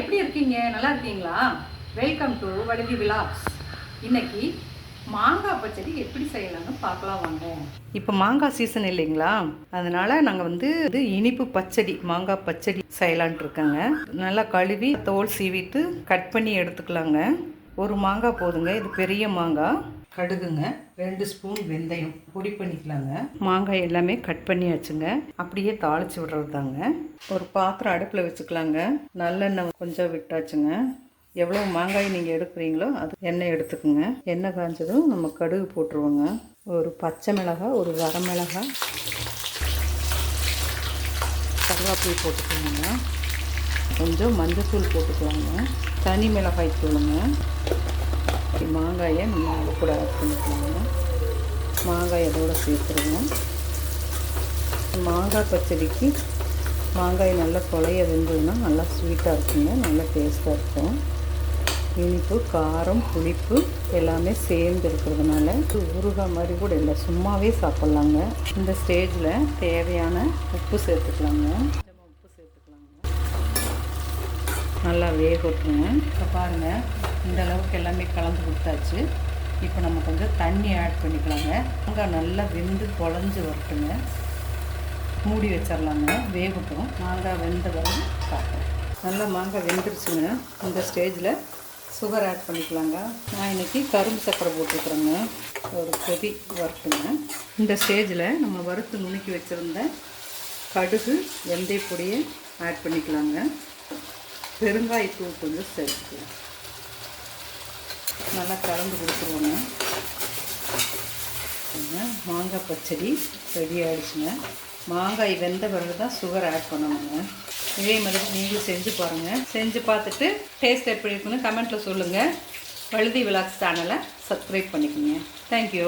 எப்படி இருக்கீங்க? நல்லா இருக்கீங்களா? வெல்கம் டு வடுதி விலாக்ஸ் இன்னைக்கு மாங்காய் பச்சடி எப்படி செய்யலாம்னு பார்க்கலாம் வாங்க. இப்போ மாங்காய் சீசன் இல்லைங்களா? அதனால நாங்கள் வந்து இது இனிப்பு பச்சடி மாங்காய் பச்சடி செய்யலான்ட்டு இருக்கேங்க. நல்லா கழுவி தோல் சீவிட்டு கட் பண்ணி எடுத்துக்கலாங்க. ஒரு மாங்காய் போதுங்க. இது பெரிய மாங்காய் கடுகுங்க. ரெண்டு ஸ்பூன் வெந்தயம். பொடி பண்ணிக்கலாங்க. மாங்காய் எல்லாமே கட் பண்ணியாச்சுங்க. அப்படியே தாளிச்சு விடுறது தாங்க ஒரு பாத்திரம் அடுப்பில் வச்சுக்கலாங்க. நல்லெண்ணெய் கொஞ்சம் விட்டாச்சுங்க. எவ்வளோ மாங்காய் நீங்கள் எடுக்கிறீங்களோ அது எண்ணெய் எடுத்துக்கோங்க. எண்ணெய் காய்ஞ்சதும் நம்ம கடுகு போட்டுருவோங்க. ஒரு பச்சை மிளகாய் ஒரு வரமிளகாய் கருவேப்பிலை போட்டுக்கோங்க கொஞ்சம் மஞ்சத்தூள் போட்டுக்கலாங்க. தனி மிளகாய் தூளுங்க. மாங்காயை நம்ம அது கூட ஆட் பண்ணிக்கலாங்க. மாங்காய் அதோட சேர்த்துருவோம் மாங்காய் பச்சடிக்கு மாங்காய் நல்லா கொலைய வெந்ததுன்னா நல்லா ஸ்வீட்டாக இருக்குங்க. நல்லா டேஸ்ட்டாக இருக்கும். இனிப்பு காரம் புளிப்பு எல்லாமே சேர்ந்து இருக்கிறதுனால ஊறுகாய் மாதிரி கூட இல்லை. சும்மாவே சாப்பிட்லாங்க. இந்த ஸ்டேஜில் தேவையான உப்பு சேர்த்துக்கலாங்க. நல்லா வேகட்டுங்க இப்போ பாருங்கள் இந்த அளவுக்கு எல்லாமே கலந்து கொடுத்தாச்சு. இப்போ நம்ம கொஞ்சம் தண்ணி ஆட் பண்ணிக்கலாங்க. தேங்காய் நல்லா வெந்து குழஞ்சி வரட்டுங்க. மூடி வச்சிடலாங்க வேகட்டும். மாங்காய் வெந்த வரும். பார்ப்போம் நல்லா மாங்காய் வெந்துருச்சுங்க. இந்த ஸ்டேஜில் சுகர் ஆட் பண்ணிக்கலாங்க. நான் இன்றைக்கி கரும்பு சக்கரை போட்டுருக்குறேங்க. ஒரு கொதி வறுத்துங்க இந்த ஸ்டேஜில் நம்ம வறுத்து நுணுக்கி வச்சுருந்த கடுகு வெந்தய பொடியை ஆட் பண்ணிக்கலாங்க. பெருங்காயத்தூள் கொஞ்சம் சேர்த்துக்கலாம் நல்லா கலந்து கொடுத்துருவோங்க. மாங்காய் பச்சடி ரெடி ஆகிடுச்சுங்க மாங்காய் வெந்த பிறகு தான் சுகர் ஆட் பண்ணணுங்க. இதே மாதிரி நீங்களும் செஞ்சு பாருங்கள் செஞ்சு பார்த்துட்டு டேஸ்ட் எப்படி இருக்குன்னு கமெண்ட்டில் சொல்லுங்கள் வழுதி விலாக்ஸ் சேனலை சப்ஸ்கிரைப் பண்ணிக்கோங்க. Thank you